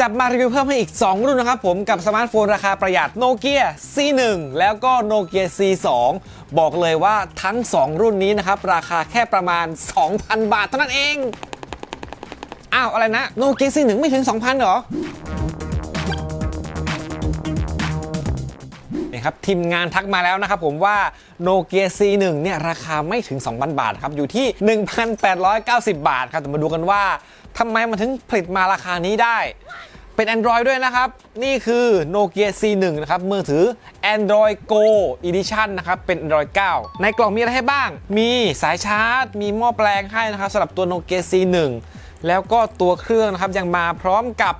จับมารีวิวเพิ่มให้อีก 2 รุ่นนะครับผมกับสมาร์ทโฟนราคาประหยัดโนเกีย C1 แล้วก็โนเกีย C2 บอกเลยว่าทั้ง 2 รุ่นนี้นะครับ ราคาแค่ประมาณ 2,000 บาทเท่านั้นเอง อ้าว อะไรนะโนเกีย C1 ไม่ถึง 2,000เหรอนี่ครับทีมงานทักมาแล้วนะครับผมว่าโนเกีย C1 เนี่ยราคาไม่ถึง 2,000 บาทครับอยู่ที่ 1,890 บาทครับแต่มาดูกันว่า ทำไมมันถึงผลิตมาราคานี้ได้ เป็น Android ด้วยนะครับ นี่คือ Nokia C1 นะครับ มือถือ Android Go Edition นะครับ เป็น Android 9 ในกล่องมีอะไรให้บ้าง มีสายชาร์จ มีหม้อแปลงให้นะครับสำหรับตัว Nokia C1 แล้วก็ตัวเครื่องนะครับยังมาพร้อมกับ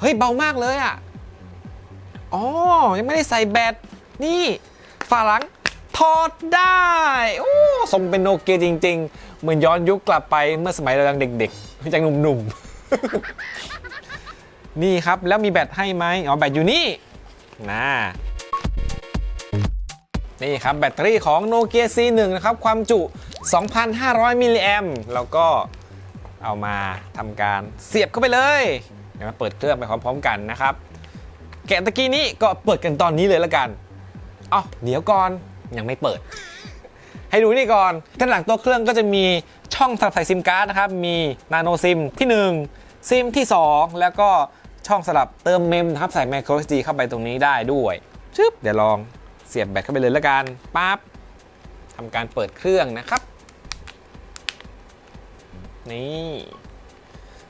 เฮ้ย เบามากเลยอะอ๋อ ยังไม่ได้ใส่แบต นี่ฝาหลังถอดได้ โอ้ทรงเป็นโนเกียจริง ๆ เหมือนย้อนยุคกลับไปเมื่อสมัยเรายังเด็กๆยังหนุ่มๆ นี่ครับแล้วมีแบตให้ไหมอ๋อแบตอยู่นี่นะนี่ครับแบตเตอรี่ของโนเกีย C1 นะครับ ความจุ 2,500 มิลลิแอมแล้วก็เอามาทำการเสียบเข้าไปเลยเดี๋ยวมาเปิดเครื่องไปพร้อมๆกันนะครับ แกะตะกี้นี้ก็เปิดกันตอนนี้เลยละกันอ๋อเดี๋ยวก่อนยังไม่เปิด ให้ดูนี่ก่อนด้านหลังตัวเครื่องก็จะมีช่องสำหรับใส่ซิมการ์ดนะครับ มีนาโนซิมที่ 1 ซิมที่ 2 แล้วก็ช่องสำหรับเติมเมมนะครับใส่ micro SD เข้าไปตรงนี้ได้ด้วยชึบเดี๋ยวลองเสียบแบตเข้าไปเลยละกันปั๊บทำการเปิดเครื่องนะครับ นี่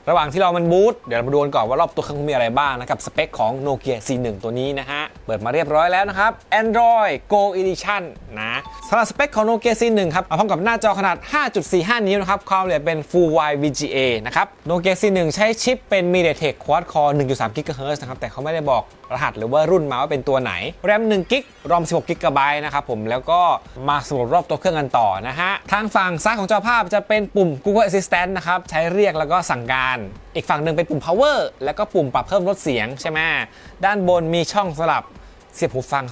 ระหว่างที่เรามันบูตเดี๋ยวเรามาดูกันก่อนว่ารอบตัวเครื่องมีอะไรบ้างนะกับ สเปคของ Nokia C1 ตัวนี้นะฮะ เปิดมาเรียบร้อยแล้วนะครับ Android Go Edition นะสำหรับสเปคของ Nokia C1 ครับมาพร้อมกับหน้าจอขนาด 5.45 นิ้วนะครับ ความละเอียดเป็น Full Wide VGA นะครับ Nokia C1 ใช้ชิปเป็น MediaTek Quad Core 1.3 GHz นะครับ แต่เขาไม่ได้บอกรหัสหรือว่ารุ่นมาว่าเป็นตัวไหน แรม1กิกรอม 16 g b นะครับผมแล้วก็มาสำรวจรอบตัวเครื่องกันต่อนะฮะทางฝั่งซ้ายของจอภาพจะเป็นปุ่ม Google Assistant นะครับใช้เรียกแล้วก็สั่งการอีกฝั่งหนึ่งเป็นปุ่ม power แล้วก็ปุ่มปรับเพิ่มลดเสียงใช่ไหมด้านบนมีช่องสลับเสียบหูฟัง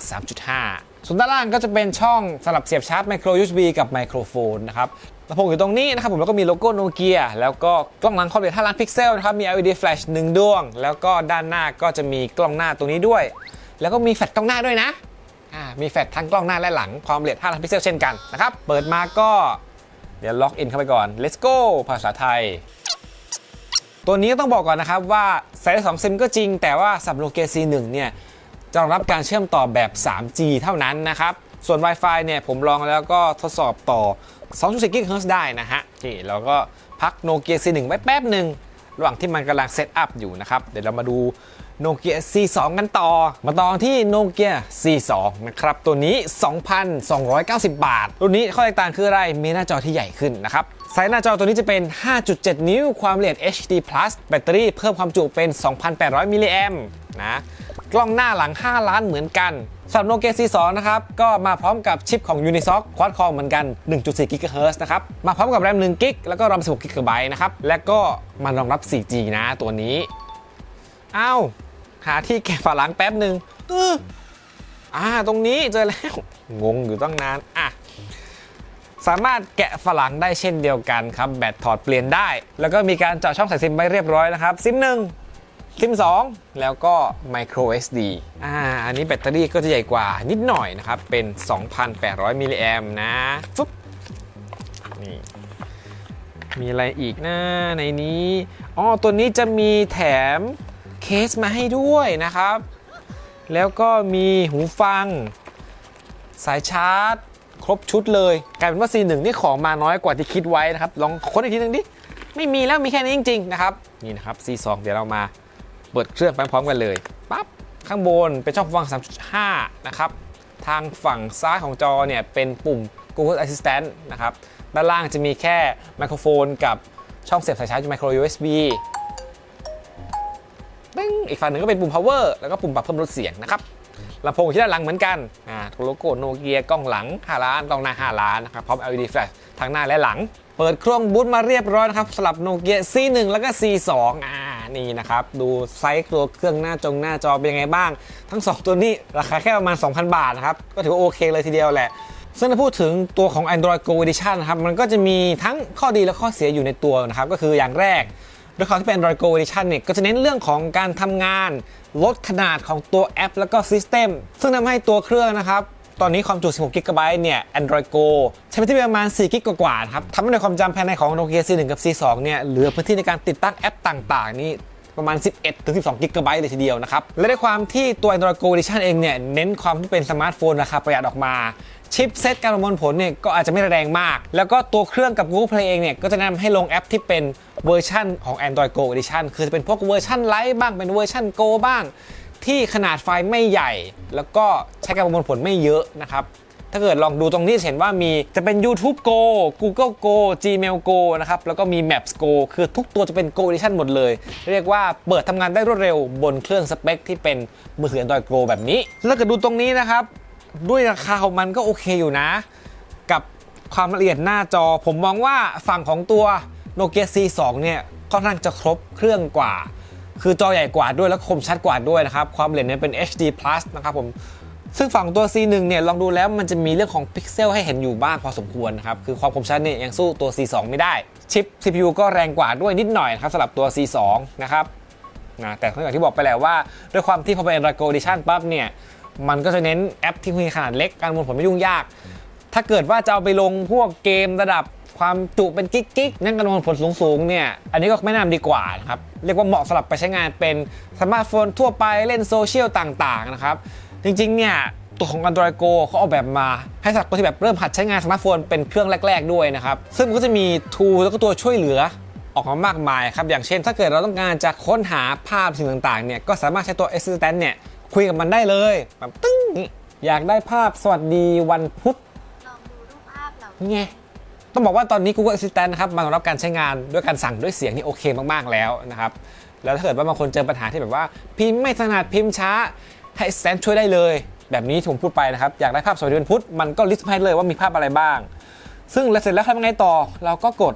3.5 ส่วนด้านล่างก็จะเป็นช่องสลับเสียบชาร์จ micro USB กับไมโครโฟนนะครับลำโพงอยู่ตรงนี้นะครับผมแล้วก็มีโลโก้โนเกียแล้วก็กล้องหลังความละเอียด5ล้านพิกเซลนะครับมี LED flash 1ดวง แล้วก็ด้านหน้าก็จะมีกล้องหน้าตรงนี้ด้วย แล้วก็มีแฟลชกล้องหน้าด้วยนะอ่ามีแฟลชทั้งกล้องหน้าและหลังความละเอียด5ล้านพิกเซลเช่นกันนะครับเปิดมาก็เดี๋ยวล็อกอินเข้าไปก่อน let's go ภาษาไทย ตัวนี้ต้องบอกก่อนนะครับว่าส่ได้2ซิมก็จริง แต่ว่าสับโลเก C1 เนี่ยจะรองรับการเชื่อมต่อแบบ 3G เท่านั้นนะครับ ส่วน Wi-Fi เนี่ยผมลองแล้วก็ทดสอบต่อ 2.4 GHz ได้นะฮะนี่เราก็พักโนเกีย C1 ไว้แป๊บหนึ่งระหว่างที่มันกำลังเซตอัพอยู่นะครับ เดี๋ยวเรามาดูโนเกีย C2 กันต่อ มาต่อที่โนเกีย C2 นะครับ ตัวนี้ 2,290 บาท รุ่นนี้ข้อแตกต่างคืออะไร มีหน้าจอที่ใหญ่ขึ้นนะครับ ไซส์หน้าจอตัวนี้จะเป็น 5.7 นิ้ว ความละเอียด HD+ แบตเตอรี่เพิ่มความจุเป็น 2,800 มิลลิแอมนะ กล้องหน้าหลัง 5 ล้านเหมือนกันสำหรับ Nokia C2 นะครับ ก็มาพร้อมกับชิปของ Unisoc Quad Core เหมือนกัน 1.4 GHz นะครับ มาพร้อมกับแรม1 g b แล้วก็รอม16 GB นะครับ และก็มารองรับ 4G นะตัวนี้ อ้าว หาที่แกะฝาหลังแป๊บหนึ่งออ่า ตรงนี้เจอแล้ว งงอยู่ตั้งนาน อะ สามารถแกะฝาหลังได้เช่นเดียวกันครับ แบตถอดเปลี่ยนได้ แล้วก็มีการเจาะช่องใส่ซิมไว้เรียบร้อยนะครับ ซิมหนึ่งซิม 2 แล้วก็ micro SD อ่า อันนี้แบตเตอรี่ก็จะใหญ่กว่านิดหน่อยนะครับ เป็น 2,800 มิลลิแอมนะฟึบนี่ มีอะไรอีกนะในนี้ อ๋อ ตัวนี้จะมีแถมเคสมาให้ด้วยนะครับ แล้วก็มีหูฟัง สายชาร์จ ครบชุดเลยกลายเป็นว่า C1 นี่ของมาน้อยกว่าที่คิดไว้นะครับ ลองค้นอีกทีนึงดิไม่มีแล้วมีแค่นี้จริงๆนะครับนี่นะครับ C2 เดี๋ยวเรามาเปิดเครื่องไปพร้อมกันเลยปั๊บข้างบนเป็นช่องฟัง 3.5 นะครับ ทางฝั่งซ้ายของจอเนี่ยเป็นปุ่ม Google Assistant นะครับ ด้านล่างจะมีแค่ไมโครโฟนกับช่องเสียบสายชาร์จ micro USB ตึ้งอีกฝั่งหนึ่งก็เป็นปุ่ม power แล้วก็ปุ่มปรับเพิ่มลดเสียงนะครับ ลำโพงที่ด้านหลังเหมือนกันอ่าโลโก้โนเกียกล้องหลัง5ล้านกล้องหน้า 5 ล้านนะครับพร้อม LED flash ทั้งหน้าและหลัง เปิดเครื่องบูตมาเรียบร้อยนะครับสำหรับโนเกีย C1 แล้วก็ C2 อ่านี่นะครับดูไซส์ตัวเครื่องหน้าจงหน้าจอเป็นยังไงบ้าง ทั้ง 2 ตัวนี้ราคาแค่ประมาณ 2,000 บาทนะครับก็ถือว่าโอเคเลยทีเดียวแหละซึ่งถ้าพูดถึงตัวของ Android Go Edition นะครับ มันก็จะมีทั้งข้อดีและข้อเสียอยู่ในตัวนะครับ ก็คืออย่างแรก ด้วยความที่เป็น Android Go Edition เนี่ยก็จะเน้นเรื่องของการทำงาน ลดขนาดของตัวแอป แล้วก็ซิสเต็มซึ่งทำให้ตัวเครื่องนะครับตอนนี้ความจุ 16 g b เนี่ย Android Go ใช้พื้นที่ประมาณ 4 g b กว่าๆครับทำให้ในความจำภายในของ Nokia C1 กับ C2 เนี่ย เหลือพื้นที่ในการติดตั้งแอปต่างๆ นี่ประมาณ 11 ถึง 12 g b เลยทีเดียวนะครับ และด้วยความที่ตัว Android Go Edition เองเนี่ย เน้นความที่เป็นสมาร์ทโฟนราคาประหยัดออกมา ชิปเซตการประมวลผลเนี่ยก็อาจจะไม่แรงมาก แล้วก็ตัวเครื่องกับ Google Play เองเนี่ยก็จะแนะนำให้ลงแอปที่เป็นเวอร์ชันของ Android Go Edition คือจะเป็นพวกเวอร์ชันไลท์บ้างเป็นเวอร์ชัน Go บ้าง ที่ขนาดไฟล์ไม่ใหญ่ แล้วก็ใช้การประมวลผลไม่เยอะนะครับถ้าเกิดลองดูตรงนี้เห็นว่ามีจะเป็น YouTube Go Google Go Gmail Go นะครับ แล้วก็มี Maps Go คือทุกตัวจะเป็น Go Edition หมดเลย เรียกว่าเปิดทำงานได้รวดเร็วบนเครื่องสเปคที่เป็นมือถือ Android Go แบบนี้ แล้วก็ดูตรงนี้นะครับ ด้วยราคาของมันก็โอเคอยู่นะ กับความละเอียดหน้าจอ ผมมองว่าฝั่งของตัว Nokia C2 เนี่ยค่อนข้าจะครบเครื่องกว่า คือจอใหญ่กว่าด้วยแล้วคมชัดกว่าด้วยนะครับ ความละเอียดเนี่ยเป็น HD Plus นะครับผมซึ่งฝั่งตัว C1 เนี่ยลองดูแล้วมันจะมีเรื่องของพิกเซลให้เห็นอยู่บ้างพอสมควรนะครับ คือความคมชัดเนี่ยยังสู้ตัว C2 ไม่ได้ ชิป CPU ก็แรงกว่าด้วยนิดหน่อยนะครับสำหรับตัว C2 นะครับนะแต่อย่างที่บอกไปแล้วว่า ด้วยความที่พอเป็น Android Go Edition ปั๊บเนี่ย มันก็จะเน้นแอปที่มีขนาดเล็กการประมวลผลไม่ยุ่งยาก ถ้าเกิดว่าจะเอาไปลงพวกเกมระดับความจุเป็นกิ๊กกิ๊กนั่นการประมวลผลสูงๆเนี่ยอันนี้ก็ไม่แนะนำดีกว่านะครับเรียกว่าเหมาะสำหรับไปใช้งานเป็นสมาร์ทโฟนทั่วไปเล่นโซเชียลต่างๆนะครับจริงๆเนี่ยตัวของ Android Go เขาออกแบบมาให้สำหรับคนที่แบบเริ่มหัดใช้งานสมาร์ทโฟนเป็นเครื่องแรก ๆด้วยนะครับ ซึ่งมันก็จะมีทูแล้วก็ตัวช่วยเหลือออกมามากมายครับ อย่างเช่น ถ้าเกิดเราต้องการจะค้นหาภาพสิ่งต่างๆเนี่ยก็สามารถใช้ตัว Assistant เนี่ย คุยกับมันได้เลยแบบตึ้งนี่อยากได้ภาพสวัสดีวันพุธลองดูรูปภาพเหล่านี่ไงต้องบอกว่าตอนนี้ Google Assistant นะครับมารองรับการใช้งานด้วยการสั่งด้วยเสียงนี่โอเคมากๆแล้วนะครับแล้วถ้าเกิดว่าบางคนเจอปัญหาที่แบบว่า พิมพ์ไม่ถนัดพิมพ์ช้า ให้ Assistant ช่วยได้เลย แบบนี้ที่ผมพูดไปนะครับอยากได้ภาพสวัสดีวันพุธมันก็ลิสต์ให้เลยว่ามีภาพอะไรบ้าง ซึ่งแล้วเสร็จแล้วทำยังไงต่อเราก็กด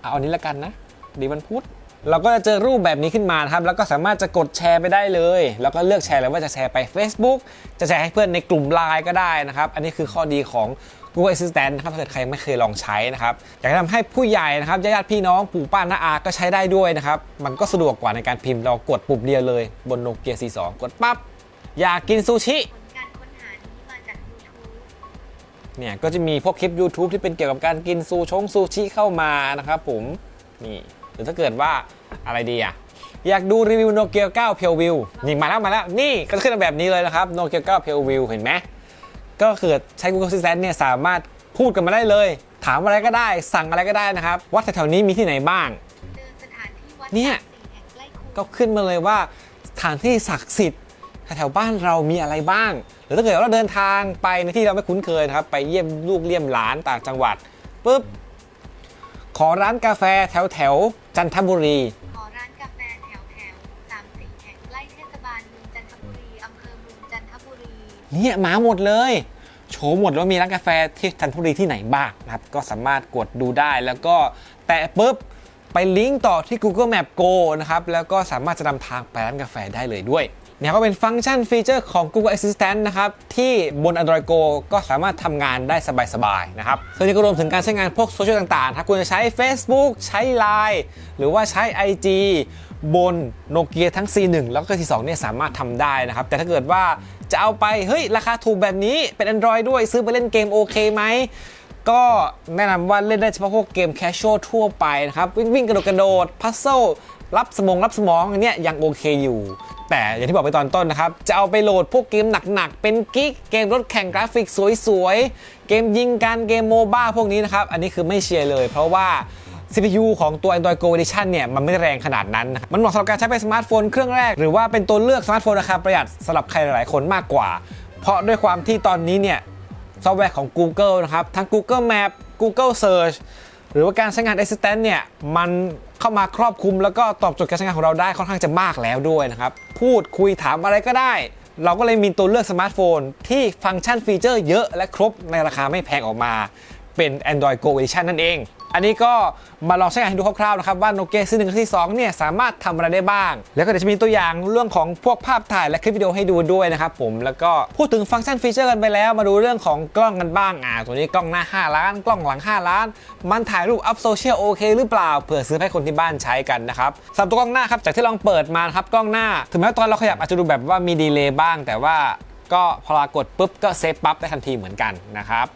เอาอันนี้ละกันนะดีวันพุธ เราก็จะเจอรูปแบบนี้ขึ้นมานะครับแล้วก็สามารถจะกดแชร์ไปได้เลย แล้วก็เลือกแชร์เลยว่าจะแชร์ไป Facebook จะแชร์ให้เพื่อนในกลุ่มไลน์ก็ได้นะครับ อันนี้คือข้อดีของ Google Assistant นะครับถ้าเกิดใครไม่เคยลองใช้นะครับ อยากจะทำให้ผู้ใหญ่นะครับญาติๆพี่น้องปู่ป้าน้าอาก็ใช้ได้ด้วยนะครับ มันก็สะดวกกว่าในการพิมพ์เรากดปุ่มเดียวเลย บน Nokia C2 กดปั๊บอยากกินซูชิผลการค้นหานี้มาจาก YouTube เนี่ยก็จะมีพวกคลิป YouTube ที่เป็นเกี่ยวกับการกินซูชงซูชิเข้ามานะครับผมนี่ห รือถ้าเกิดว่าอะไรดีอะอยากดูรีวิวโนเกีย9 p u r e View นี่มาแล้วมาแล้ว นี่ก็จะขึ้นมาแบบนี้เลยนะครับโนเกีย9 p u r e View เห็นไหมก็คือใช้ Google Assistant เนี่ยสามารถพูดกันมาได้เลย ถามอะไรก็ได้ สั่งอะไรก็ได้นะครับว่าแถวๆนี้มีที่ไหนบ้างเดินสถานที่วัดเนี่ยสี่แห่งใกล้คูก็ขึ้นมาเลยว่าสถานที่ศักดิ์สิทธิ์แถวๆบ้านเรามีอะไรบ้าง หรือถ้าเกิดว่าเราเดินทางไปในที่เราไม่คุ้นเคยนะครับ ไปเยี่ยมลูกเยี่ยมหลานต่างจังหวัดปุ๊บข อร้านกาแฟแถวแถวๆจันทบุรี ขอร้านกาแฟแถวแถวสามสี่แห่งใกล้เทศบาลเมืองจันทบุรีอำเภอเมืองจันทบุรี เนี่ยมาหมดเลย โชว์หมดว่ามีร้านกาแฟที่จันทบุรีที่ไหนบ้างนะครับ ก็สามารถกดดูได้แล้วก็แตะปุ๊บไปลิงก์ต่อที่ Google Map Go นะครับ แล้วก็สามารถจะนำทางไปร้านกาแฟได้เลยด้วย เนี่ยก็เป็นฟังก์ชันฟีเจอร์ของ Google Assistant นะครับที่บน Android Go ก็สามารถทำงานได้สบายๆนะครับซึ่งนี่ก็รวมถึงการใช้งานพวกโซเชียลต่างๆถ้าคุณจะใช้ Facebook ใช้ Line หรือว่าใช้ IG บนโนเกียทั้ง C1 แล้วก็ C2 เนี่ยสามารถทำได้นะครับ แต่ถ้าเกิดว่าจะเอาไป เฮ้ย ราคาถูกแบบนี้เป็น Android ด้วยซื้อไปเล่นเกมโอเคไหมก็แนะนำว่าเล่นได้เฉพาะพวกเกมแคชชวลทั่วไปนะครับ วิ่งวิ่งกระโดดกระโดดพัซเซิลรับสมองรับสมองอันเนี้ยยังโอเคอยู่ แต่อย่างที่บอกไปตอนต้นนะครับ จะเอาไปโหลดพวกเกมหนักๆ เป็นกิ๊กเกมรถแข่งกราฟิกสวยๆ เกมยิงกันเกมโมบ้าพวกนี้นะครับ อันนี้คือไม่เชียร์เลย เพราะว่า CPU ของตัว Android Go Edition เนี่ย มันไม่แรงขนาดนั้น มันเหมาะสำหรับการใช้เป็นสมาร์ทโฟนเครื่องแรก หรือว่าเป็นตัวเลือกสมาร์ทโฟนราคาประหยัดสำหรับใครหลายๆคนมากกว่า เพราะด้วยความที่ตอนนี้เนี่ยซอฟต์แวร์ของ Google นะครับทั้ง Google Map Google Search หรือว่าการใช้งาน Assistant เนี่ยมัน เข้ามาครอบคลุมแล้วก็ตอบโจทย์การใช้งานของเราได้ค่อนข้างจะมากแล้วด้วยนะครับพูดคุยถามอะไรก็ได้ เราก็เลยมีตัวเลือกสมาร์ทโฟน ที่ฟังก์ชันฟีเจอร์เยอะและครบในราคาไม่แพงออกมาเป็น Android Go Edition นั่นเอง อันนี้ก็มาลองใช้งานให้ดูคร่าวๆนะครับว่าโนเกียซีหนึ่งซีสองเนี่ยสามารถทำอะไรได้บ้าง แล้วก็เดี๋ยวจะมีตัวอย่างเรื่องของพวกภาพถ่ายและคลิปวิดีโอให้ดูด้วยนะครับผมแล้วก็พูดถึงฟังก์ชันฟีเจอร์กันไปแล้วมาดูเรื่องของกล้องกันบ้างอ่าตัวนี้กล้องหน้า 5 ล้าน กล้องหลัง 5 ล้าน มันถ่ายรูปอัพโซเชียลโอเคหรือเปล่าเผื่อซื้อให้คนที่บ้านใช้กันนะครับสำหรับตัวกล้องหน้าครับจากที่ลองเปิดมาครับกล้องหน้า ถึงแม้ตอนเราขยับอาจจะดูแบบว่ามีดีเลย์บ้าง แต่ว่าก็พอเรากดปุ๊บก็เซฟปั๊บได้ทันทีเหมือนกันนะครับ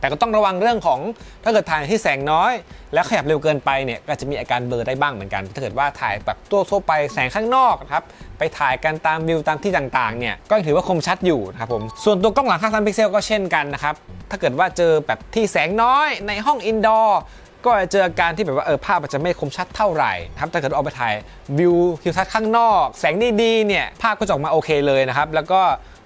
แต่ก็ต้องระวังเรื่องของถ้าเกิดถ่ายที่แสงน้อย แล้วขยับเร็วเกินไปเนี่ยก็จะมีอาการเบลอได้บ้างเหมือนกัน ถ้าเกิดว่าถ่ายแบบตัวทั่วไปแสงข้างนอกนะครับไปถ่ายกันตามวิวตามที่ต่างๆเนี่ยก็ยังถือว่าคมชัดอยู่นะครับผมส่วนตัวกล้องหลัง5ล้านพิกเซลก็เช่นกันนะครับถ้าเกิดว่าเจอแบบที่แสงน้อยในห้องอินดอร์ก็จะเจออาการที่แบบว่าเออภาพอาจจะไม่คมชัดเท่าไหร่ครับถ้าเกิดเอาไปถ่ายวิวทิวทัศน์ข้างนอก แสงดีๆเนี่ยภาพก็จะออกมาโอเคเลยนะครับแล้วก็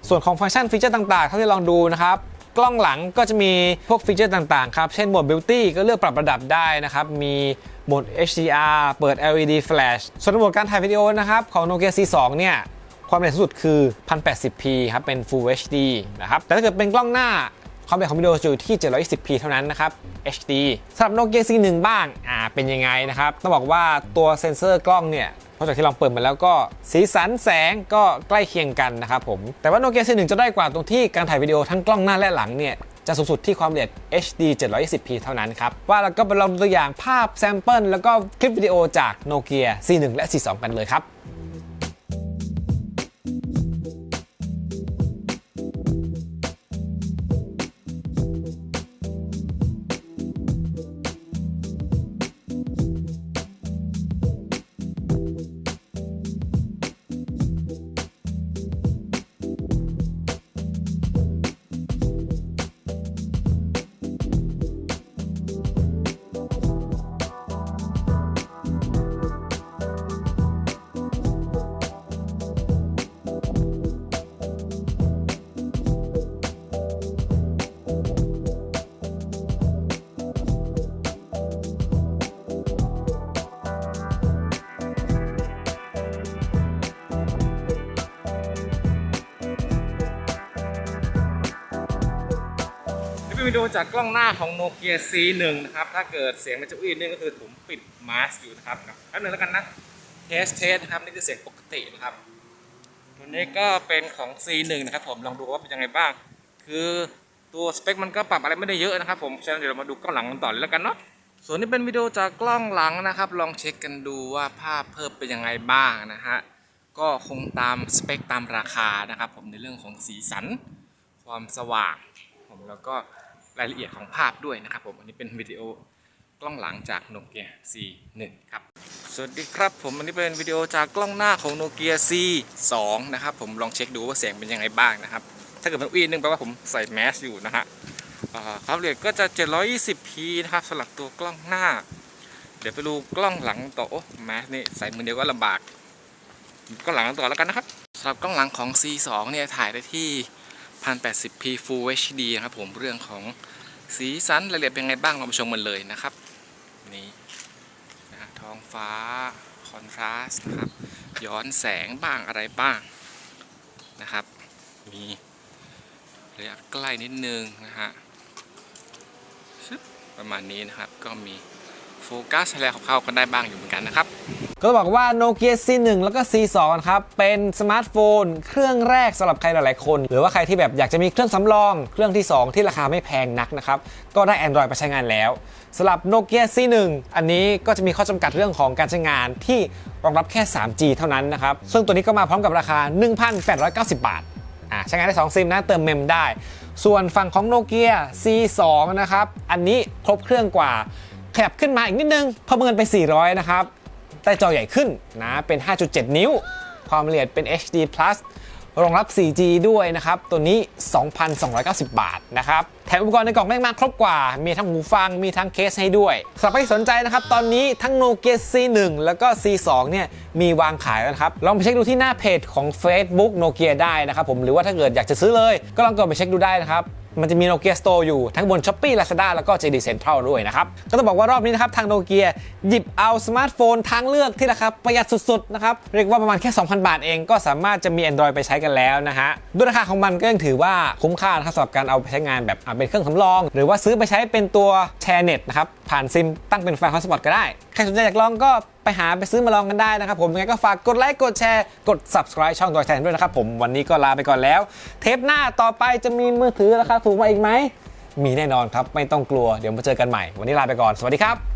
ส่วนของฟังก์ชันฟีเจอร์ต่างๆเท่าที่ลองดูนะครับ กล้องหลังก็จะมีพวกฟีเจอร์ต่างๆครับ เช่นโหมด Beauty ก็เลือกปรับระดับได้นะครับ มีโหมด HDR เปิด LED Flash ส่วนโหมดการถ่ายวิดีโอนะครับของ Nokia C2 เนี่ยความละเอียดสูงสุดคือ 1080p ครับ เป็น Full HD นะครับ แต่ถ้าเกิดเป็นกล้องหน้า ความละเอียดของวิดีโอจะอยู่ที่ 720p เท่านั้นนะครับ HD สำหรับ Nokia C1 บ้าง อ่า เป็นยังไงนะครับ ต้องบอกว่าตัวเซ็นเซอร์กล้องเนี่ย อกจากที่ลองเปิดมาแล้วก็สีสันแสงก็ใกล้เคียงกันนะครับผม แต่ว่าโนเกีย C1 จะได้กว่าตรงที่การถ่ายวิดีโอทั้งกล้องหน้าและหลังเนี่ยจะสูงสุดที่ความละเอียด HD 720p เท่านั้นครับ ว่าเราก็ไปลองตัวอย่างภาพแซมเปิลแล้วก็คลิปวิดีโอจากโนเกีย C1 และ C2 กันเลยครับ ดีโอจากกล้องหน้าของ Nokia C1 นะครับ ถ้าเกิดเสียงมันจะอื้อนี่ก็คือผมปิดมาสอยู่นะครับแป๊บนึงแล้วกันนะเทสเทสนะครับนี่คือเสียงปกตินะครับ ตัวนี้ก็เป็นของ C1 นะครับผมลองดูว่าเป็นยังไงบ้าง คือตัวสเปคมันก็ปรับอะไรไม่ได้เยอะนะครับผมฉะนั้นเดี๋ยวเรามาดูกล้องหลังกันต่อเลยแล้วกันเนาะส่วนนี้เป็นวิดีโอจากกล้องหลังนะครับ ลองเช็คกันดูว่าภาพเพิ่มเป็นยังไงบ้างนะฮะก็คงตามสเปคตามราคานะครับ ผมในเรื่องของสีสัน ความสว่าง ผมแล้วก็ รายละเอียดของภาพด้วยนะครับผม อันนี้เป็นวิดีโอกล้องหลังจาก Nokia C1 ครับ สวัสดีครับผม อันนี้เป็นวิดีโอจากกล้องหน้าของ Nokia C2 นะครับผมลองเช็คดูว่าเสียงเป็นยังไงบ้างนะครับ ถ้าเกิดมันอุ้ยนึงแปลว่าผมใส่แมสอยู่นะฮะอ่าครับเรทก็จะ 720p นะครับสำหรับตัวกล้องหน้า เดี๋ยวไปดูกล้องหลังต่อโอ้แมสนี่ใส่มือเดียวก็ลำบากกล้องหลังต่อแล้วกันนะครับสำหรับกล้องหลังของ C2 เนี่ยถ่ายได้ที่ 1080p Full HD นะครับผมเรื่องของสีสันรายละเอียดเป็นไงบ้างเรามาชมกันเลยนะครับนี่นะท้องฟ้าคอนทราสต์นะครับย้อนแสงบ้างอะไรบ้างนะครับมีระยะใกล้นิดนึงนะฮะประมาณนี้นะครับก็มีโฟกัสอะไรของเขากันได้บ้างอยู่เหมือนกันนะครับ ก็บอกว่า Nokia C1 แล้วก็ C2 นะครับ เป็นสมาร์ทโฟน เครื่องแรกสำหรับใครหลายๆคน หรือว่าใครที่แบบอยากจะมีเครื่องสำรอง เครื่องที่ 2 ที่ราคาไม่แพงนักนะครับ ก็ได้ Android ไปใช้งานแล้วสำหรับ Nokia C1 อันนี้ก็จะมีข้อจำกัดเรื่องของการใช้งานที่รองรับแค่ 3G เท่านั้นนะครับ ซึ่งตัวนี้ก็มาพร้อมกับราคา 1,890 บาทอะใช้งานได้ 2 ซิมนะเติมเมมได้ ส่วนฝั่งของ Nokia C2 นะครับ อันนี้ครบเครื่องกว่าขยับขึ้นมาอีกนิดนึงพิ่มเงินไป 400 นะครับ แต่จอใหญ่ขึ้นนะเป็น 5.7 นิ้ว ความละเอียดเป็น HD Plus รองรับ 4G ด้วยนะครับ ตัวนี้ 2,290 บาทนะครับ แถมอุปกรณ์ในกล่องแม่งมากครบกว่า มีทั้งหูฟัง มีทั้งเคสให้ด้วยสำหรับใครสนใจนะครับ ตอนนี้ทั้ง Nokia C1 แล้วก็ C2 เนี่ยมีวางขายแล้วครับ ลองไปเช็คดูที่หน้าเพจของ Facebook Nokia ได้นะครับผม หรือว่าถ้าเกิดอยากจะซื้อเลย ก็ลองกดไปเช็คดูได้นะครับ มันจะมีโนเกียสโตร์อยู่ทั้งบน s h อ p e e Lazada แล้วก็ JD Central ด้วยนะครับ ก็ต้องบอกว่ารอบนี้นะครับ ทางโนเกียหยิบเอาสมาร์ทโฟนทางเลือกที่ราคาประหยัดสุดๆนะครับ เรียกว่าประมาณแค่ 2,000 บาทเองก็สามารถจะมี Android ไปใช้กันแล้วนะฮะ ด้วยราคาของมันก็ยังถือว่าคุ้มค่านะครับสำหรับการเอาไปใช้งานแบบเป็นเครื่องสำรอง หรือว่าซื้อไปใช้เป็นตัวแชร์เน็ตนะครับผ่านซิมตั้งเป็นไฟล์ฮอตสปอตก็ได้ ใครสนใจอยากลองก็ไปหาไปซื้อมาลองกันได้นะครับผมยังไงก็ฝากกดไลค์กดแชร์กด subscribe ช่องตัวแทนด้วยนะครับผมวันนี้ก็ลาไปก่อนแล้ว เทปหน้าต่อไปจะมีมือถือราคาถูกมาอีกไหมมีแน่นอนครับไม่ต้องกลัวเดี๋ยวมาเจอกันใหม่ วันนี้ลาไปก่อนสวัสดีครับ